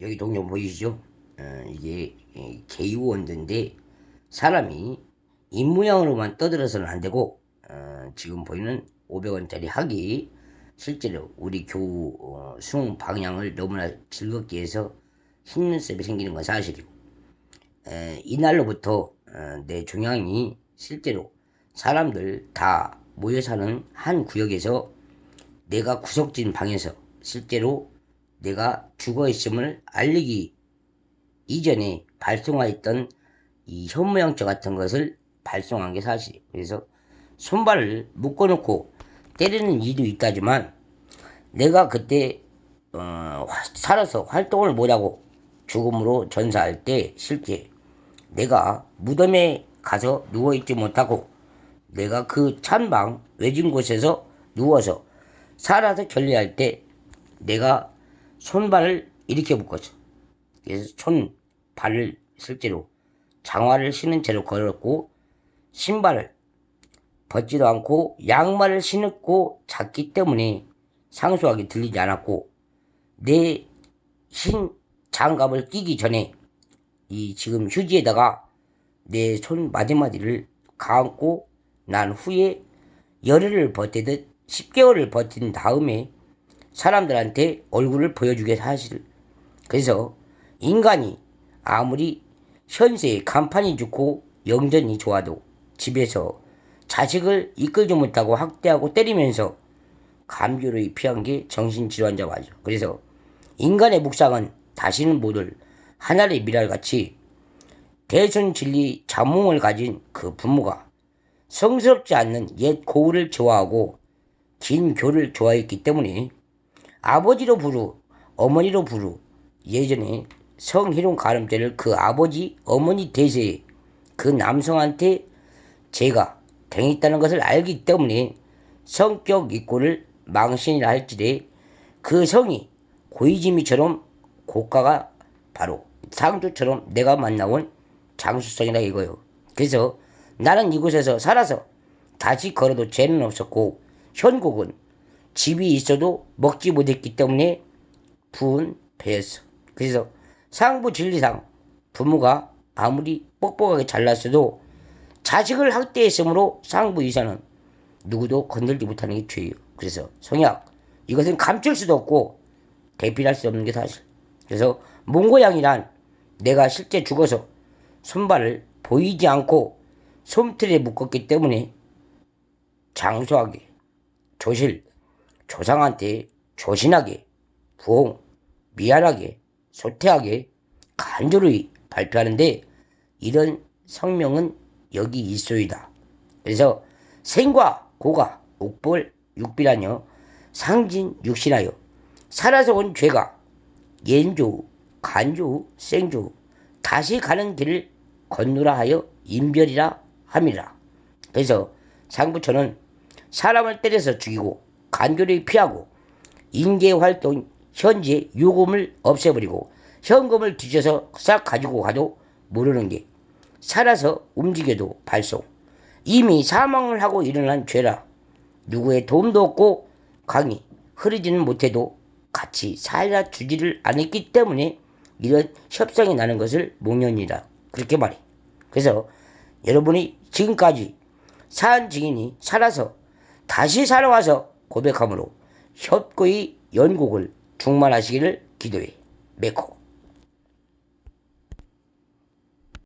여기 동영 보이시죠? 어, 이게 이 개유원드인데 사람이 입 모양으로만 떠들어서는 안 되고 어, 지금 보이는 500원짜리 학이 실제로 우리 교우 어, 수능 방향을 너무나 즐겁게 해서 힘눈썹이 생기는 건 사실이고 에, 이날로부터 어, 내 종양이 실제로 사람들 다 모여 사는 한 구역에서 내가 구석진 방에서 실제로 내가 죽어 있음을 알리기 이전에 발송하였던 이 현모양처 같은 것을 발송한 게 사실. 그래서 손발을 묶어놓고 때리는 이도 있다지만 내가 그때 어, 화- 살아서 활동을 못하고 죽음으로 전사할 때 실제 내가 무덤에 가서 누워있지 못하고 내가 그 찬방 외진 곳에서 누워서 살아서 결례할 때 내가 손발을 이렇게 묶었어. 그래서 손, 발을 실제로 장화를 신은 채로 걸었고 신발을 벗지도 않고 양말을 신었고 잤기 때문에 상수하게 들리지 않았고 내 흰 장갑을 끼기 전에 이 지금 휴지에다가 내 손 마디마디를 감고 난 후에 열흘을 버티듯 10개월을 버틴 다음에 사람들한테 얼굴을 보여주게 사실. 그래서 인간이 아무리 현세에 간판이 좋고 영전이 좋아도 집에서 자식을 이끌지 못하고 학대하고 때리면서 감귤을 피한 게 정신질환자 맞아. 그래서 인간의 묵상은 다시는 못올 하나의 미랄같이 대선 진리 자몽을 가진 그 부모가 성스럽지 않는 옛 고을을 좋아하고 긴 교를 좋아했기 때문에 아버지로 부르 어머니로 부르 예전에 성희롱 가름죄를 그 아버지 어머니 대세에 그 남성한테 제가 당했다는 것을 알기 때문에 성격 입고를 망신이라 할지래 그 성이 고이지미처럼 고가가 바로 상주처럼 내가 만나온 장수성이라 이거요. 그래서 나는 이곳에서 살아서 다시 걸어도 죄는 없었고 현국은 집이 있어도 먹지 못했기 때문에 부은 배였어. 그래서 상부 진리상 부모가 아무리 뻑뻑하게 잘났어도 자식을 학대했으므로 상부 이사는 누구도 건들지 못하는 게 죄예요. 그래서 성약 이것은 감출 수도 없고 대필할 수 없는 게 사실. 그래서 몽고양이란 내가 실제 죽어서 손발을 보이지 않고 솜틀에 묶었기 때문에 장수하게 조실 조상한테 조신하게 부엉 미안하게 소태하게 간절히 발표하는데 이런 성명은 여기 있소이다. 그래서 생과 고가 옥벌 육비라녀 상진 육신하여 살아서 온 죄가 yen조 간조 생조 다시 가는 길을 건너라 하여 인별이라 함이라. 그래서 상부처는 사람을 때려서 죽이고 간교를 피하고 인계 활동 현재 요금을 없애버리고 현금을 뒤져서 싹 가지고 가도 모르는 게 살아서 움직여도 발송. 이미 사망을 하고 일어난 죄라 누구의 도움도 없고 강이 흐르지는 못해도 같이 살아 주지를 않았기 때문에 이런 협상이 나는 것을 목련이라 그렇게 말해. 그래서 여러분이 지금까지 산 증인이 살아서 다시 살아와서 고백함으로 협거의 연곡을 충만하시기를 기도해. 메코